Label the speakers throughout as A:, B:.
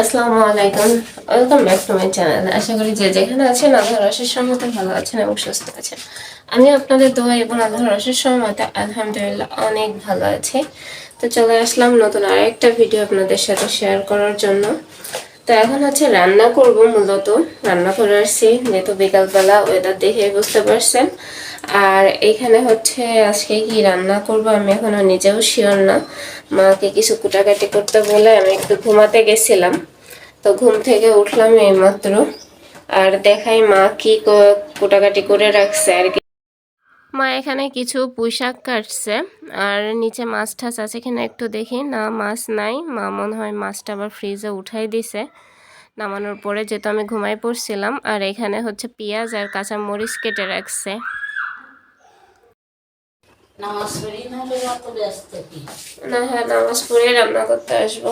A: আসসালামু আলাইকুম। Welcome back to my channel আশা করি যে যেখানে আছেন, আল্লাহর অশেষ সহমতে ভালো আছেন এবং সুস্থ আছেন। আমি আপনাদের দোয়া এবং আল্লাহর অশেষ সহমতে আলহামদুলিল্লাহ অনেক ভালো আছি। তো চলে আসলাম নতুন আরেকটা ভিডিও আপনাদের সাথে শেয়ার করার জন্য। তো এখন হচ্ছে রান্না করব মূলত। রান্না করে আসছি যেহেতু বিকালবেলা ওয়েদার দেখে বুঝতে পারছেন। আর এখানে হচ্ছে আজকে কি রান্না করব আমি এখনও নিজেও শিওর না। মাকে কিছু কুটাকাটি করতে বলে আমি একটু ঘুমাতে গেছিলাম। তো ঘুম থেকে উঠলাম এইমাত্র। আর দেখাই মা কি কুটাকাটি করে রাখছে আর কি। মা এখানে কিছু পুঁইশাক কাটছে। আর নিচে মাছ টাছ আছে কিনা একটু দেখি। না, মাছ নাই। মা মনে হয় মাছটা আবার ফ্রিজে উঠাই দিছে। নামানোর পরে যেহেতু আমি ঘুমাই পড়ছিলাম। আর এখানে হচ্ছে পেঁয়াজ আর কাঁচা মরিচ কেটে রাখছে।
B: নামাজ পড়ি না হলে অত ব্যস্ত কি?
A: না হ্যাঁ নামাজ পড়ে রান্না করতে আসব।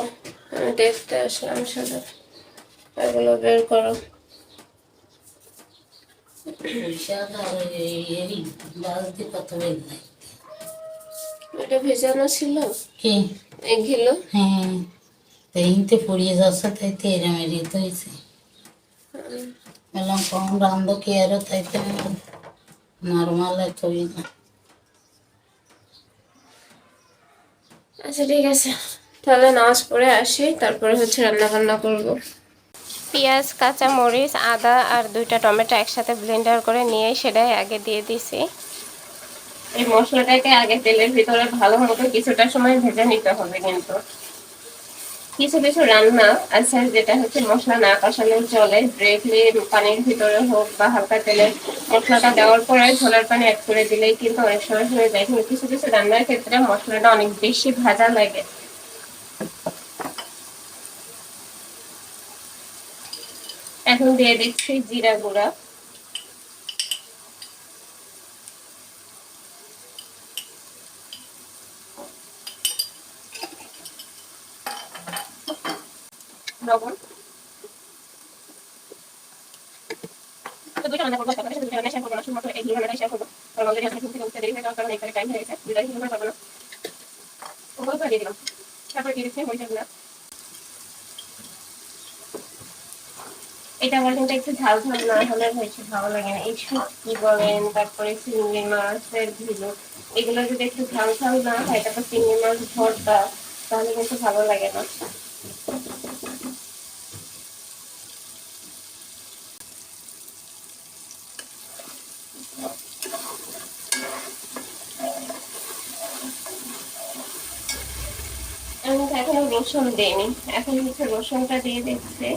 A: আমি দেখতে আসলাম শুধু এগুলো বের করো। এটা ভেজানো ছিল?
B: কি?
A: এগুলো
B: হ্যাঁ তেইনতে পড়িয়ে যাচ্ছে তাই তো এরম এরিত হয়েছে বললাম কম রান্ধ কি আরও তাইতে নর্মাল এতই না।
A: আচ্ছা ঠিক আছে। তাহলে নামাজ পড়ে আসি তারপরে হচ্ছে রান্না বান্না করব। পেঁয়াজ কাঁচা মরিচ আদা আর দুইটা টমেটো একসাথে ব্লেন্ডার করে নিয়ে সেটাই আগে দিয়ে দিছি। এই মশলাটাকে আগে তেলের ভিতরে ভালো মতো কিছুটা সময় ভেজে নিতে হবে কিন্তু। কিছু কিছু রান্না আছে, যেটা হচ্ছে মশলা না কষানো চলে ডিরেক্টলি পানির ভিতরে হোক বা হালকা তেলে মশলাটা দেওয়ার পরে ঝোলার পানি অ্যাড করে দিলেই কিন্তু অনেক সময় হয়ে যায়। কিন্তু কিছু কিছু রান্নার ক্ষেত্রে মশলাটা অনেক বেশি ভাজা লাগে। এখন দিয়ে দিচ্ছি জিরা গুঁড়া। লবণ। দুইটা তারপরে এটা আমার কিন্তু একটু ঝাল ঝাল না হলে হয়েছে ভালো লাগে না। এই বলেন? তারপরে চিংড়ি মাছের ঝিলু। এগুলো যদি একটু ঝাল ঝাল না হয়, তারপর চিংড়ি মাছ ভর্তা, তাহলে কিন্তু ভালো লাগে না আমি তো এখনও রসুন দিইনি এখন হচ্ছে রসুনটা দিয়ে দিচ্ছে।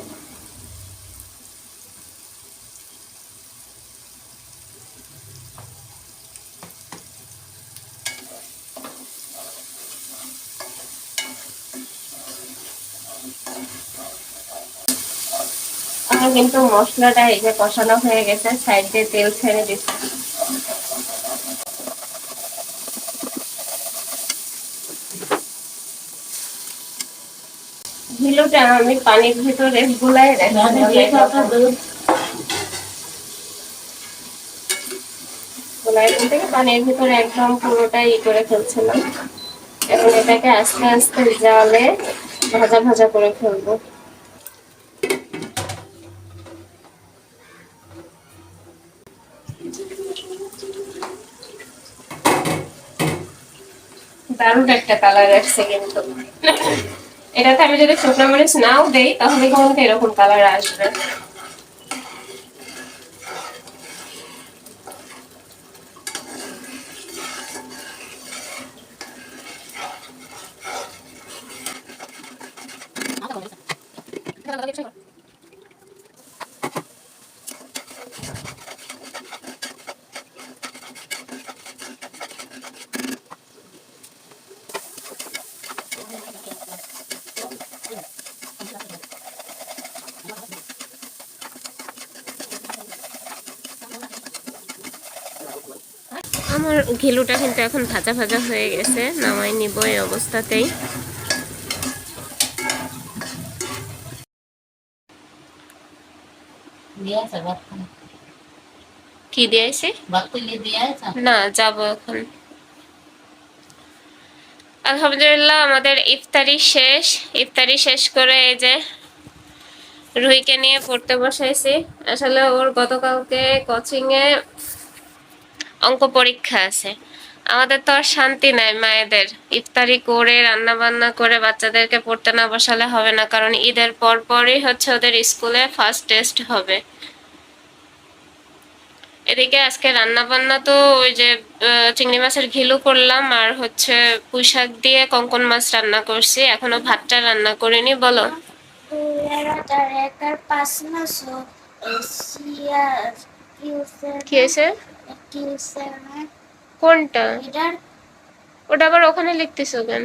A: কিন্তু মশলাটা এই যে কষানো হয়ে গেছে, সাইড দিয়ে তেল ছেড়ে দিচ্ছে। ঝিলুটা আমি পানির ভিতরে গুলাই থেকে পানির ভিতরে একদম পুরোটাই ই করে ফেলছিলাম। এখন এটাকে আস্তে আস্তে জালে ভাজা ভাজা করে ফেলব। দারুণ একটা কালার আসছে কিন্তু। এটাতে আমি যদি শুকনো মরিচ নাও দেই তাহলে কিন্তু এরকম কালার আসবে। আমার ঘিলুটা কিন্তু এখন ভাজা ভাজা হয়ে গেছে, নামাই নিব এই অবস্থাতেই। কি দিয়েছে না, যাব এখন। আলহামদুলিল্লাহ, আমাদের ইফতারি শেষ। ইফতারি শেষ করে এই যে রুহিকে নিয়ে পড়তে বসাইছি। আসলে ওর গতকালকে কোচিং এ অঙ্ক পরীক্ষা আছে। আমাদের তো আর শান্তি নাই মায়েদের। ইফতারি করে রান্না বান্না করে বাচ্চাদেরকে পড়তে না বসালে হবে না, কারণ ঈদের পর পরই হচ্ছে ওদের স্কুলে ফার্স্ট টেস্ট হবে। এদিকে আজকে রান্না বান্না তো ওই যে চিংড়ি মাছের ঘিলু করলাম, আর হচ্ছে পুঁই শাক দিয়ে কঙ্কন মাছ রান্না করছি। এখনও ভাতটা রান্না করিনি, বলো? কোনটা? ওটা আবার ওখানে লিখতেছো কেন?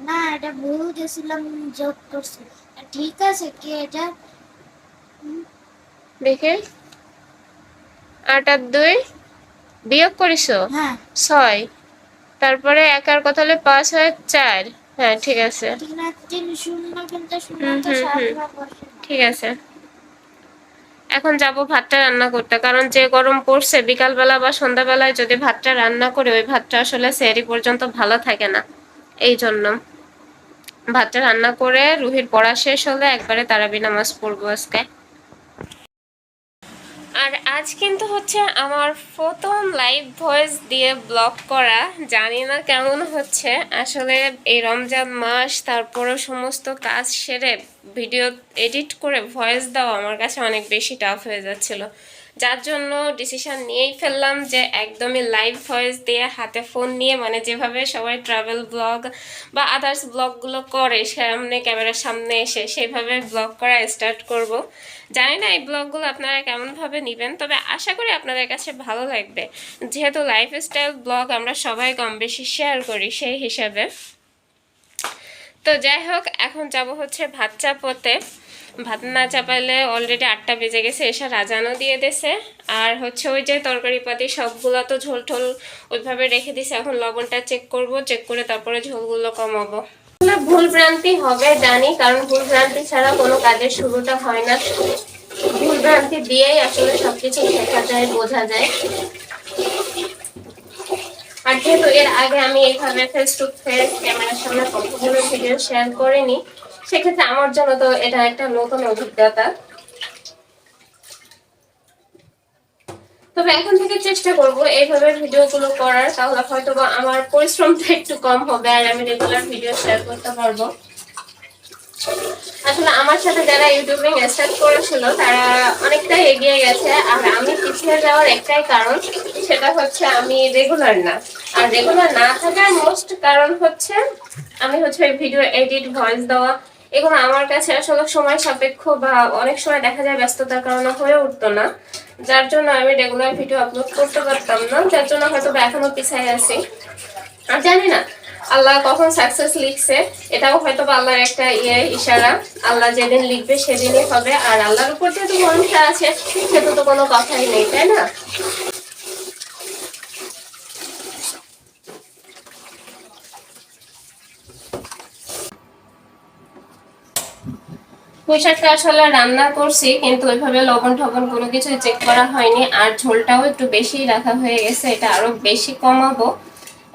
C: না এটা ভুল গেছিলাম যোগ করছি। ঠিক আছে কি এটা?
A: দেখে। আট আর দুই। বিয়োগ করিছো?
C: হ্যাঁ।
A: ছয়। তারপরে একার কথা হলে পাঁচ হয় চার। হ্যাঁ ঠিক আছে। ঠিক আছে। এখন যাব ভাতটা রান্না করতে, কারণ যে গরম পড়ছে, বিকালবেলা বা সন্ধ্যাবেলায় যদি ভাতটা রান্না করে, ওই ভাতটা আসলে সেরি পর্যন্ত ভালো থাকে না। এই জন্য ভাতটা রান্না করে রুহির পড়া শেষ হলে একবারে তারাবি নামাজ পড়ব আজকে। আর আজ কিন্তু হচ্ছে আমার প্রথম লাইভ ভয়েস দিয়ে ব্লগ করা। জানি না কেমন হচ্ছে। আসলে এই রমজান মাস তারপরে সমস্ত কাজ সেরে ভিডিও এডিট করে ভয়েস দেওয়া আমার কাছে অনেক বেশি টাফ হয়ে যাচ্ছিল। যার জন্য ডিসিশন নিয়েই ফেললাম যে একদমই লাইভ ভয়েস দিয়ে হাতে ফোন নিয়ে মানে যেভাবে সবাই ট্রাভেল ব্লগ বা আদার্স ব্লগগুলো করে, সামনে ক্যামেরার সামনে এসে সেভাবে ব্লগ করা স্টার্ট করব। জানি না এই ব্লগগুলো আপনারা কেমনভাবে নেবেন, তবে আশা করি আপনাদের কাছে ভালো লাগবে। যেহেতু লাইফস্টাইল ব্লগ আমরা সবাই কম বেশি শেয়ার করি সেই হিসাবে। তো যাই হোক, এখন যাব হচ্ছে ভাত চাপতে ভাত না চাপাইলে অলরেডি আটটা বেজে গেছে, এসে রাজানো দিয়ে দিছে আর হচ্ছে ওই যে তরকারি পাতি সবগুলো তো ঝোল টোল ওইভাবে রেখে দিছে এখন লবণটা চেক করব চেক করে তারপরে ঝোলগুলো কমাবো। ভুল ভ্রান্তি হবে, জানি, কারণ ভুল ভ্রান্তি ছাড়া কোনো কাজের শুরুটা হয় না। ভুল ভ্রান্তি দিয়েই আসলে সবকিছু শেখা যায়, বোঝা যায়। আর যেহেতু এর আগে আমি এইভাবে ফেস টু ফেস ক্যামেরার সামনে কতগুলো ভিডিও শেয়ার করিনি সেক্ষেত্রে আমার জন্য তো এটা একটা নতুন অভিজ্ঞতা। তবে এখন থেকে চেষ্টা করব এইভাবে ভিডিওগুলো করার, তাহলে হয়তো আমার পরিশ্রমটা একটু কম হবে আর আমি রেগুলার ভিডিও শেয়ার করতে পারব। আসলে আমার সাথে যারা ইউটিউবিং স্টার্ট করেছিল, তারা অনেকটাই এগিয়ে গেছে আর আমি পিছিয়ে যাওয়ার একটাই কারণ সেটা হচ্ছে আমি রেগুলার না। আর রেগুলার না থাকার মোস্ট কারণ হচ্ছে আমি হচ্ছে ভিডিও এডিট ভয়েস দেওয়া এগুলো আমার কাছে আসলে সময় সাপেক্ষ বা অনেক সময় দেখা যায় ব্যস্ততার কারণে হয়ে উঠতো না। যার জন্য আমি রেগুলার ভিডিও আপলোড করতে পারতাম না, যার জন্য হয়তো বা এখনও পিছায় আছি। আর জানি না, আল্লাহ কখন সাকসেস লিখছে, এটাও হয়তো আল্লাহর একটা ইয়ে ইশারা। আল্লাহ যেদিন লিখবে সেদিনই হবে, আর আল্লাহর উপর যেহেতু ভরসা আছে, সেহেতু তো কোনো কথাই নেই, তাই না? পুঁইশাকটা আসলে রান্না করছি, কিন্তু ওইভাবে লবণ টবণ কোনো কিছু চেক করা হয়নি। আর ঝোলটাও একটু বেশি রাখা হয়ে গেছে, এটা আরও বেশি কমাবো।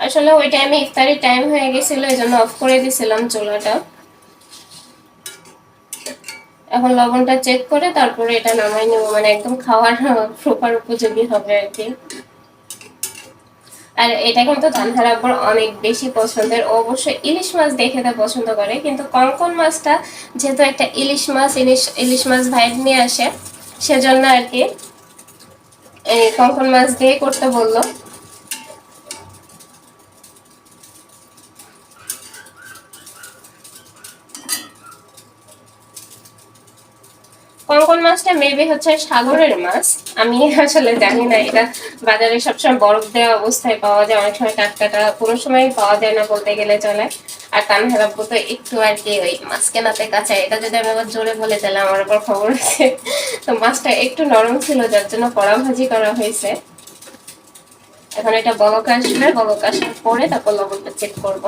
A: আসলে ওই টাইমে ইফতারি টাইম হয়ে গেছিল, এই জন্য অফ করে দিছিলাম চুলাটা। এখন লবণটা চেক করে তারপরে এটা নামাই নেব মানে একদম খাওয়ার প্রপার উপযোগী হবে আর কি। আর এটা কিন্তু তানহার আব্বুর অনেক বেশি পছন্দের। অবশ্যই ইলিশ মাছ দেখে তো পছন্দ করে, কিন্তু কঙ্কন মাছটা যেহেতু একটা ইলিশ মাছ, ইলিশ ইলিশ মাছ ভাইব নিয়ে আসে, সেজন্য আর কি এই কঙ্কন মাছ দিয়ে করতে বলল। কঙ্কন মাছটা মেবি হচ্ছে সাগরের মাছ আমি আসলে জানি না, এটা বাজারে সবসময় বরফ দেওয়া অবস্থায় পাওয়া যায়, অনেক সময় টাটকাটা কোনো সময় পাওয়া যায় না বলতে গেলে চলে। আর কানহার আব্বু তো একটু আর কি ওই মাছ কেনাতে কাঁচা এটা যদি আমি আবার জোরে বলে তাহলে আমার আবার খবর আছে। তো মাছটা একটু নরম ছিল, যার জন্য কড়া ভাজি করা হয়েছে। এখন এটা বলক আসবে বলক আসার পরে তারপর লবণটা চেক করব।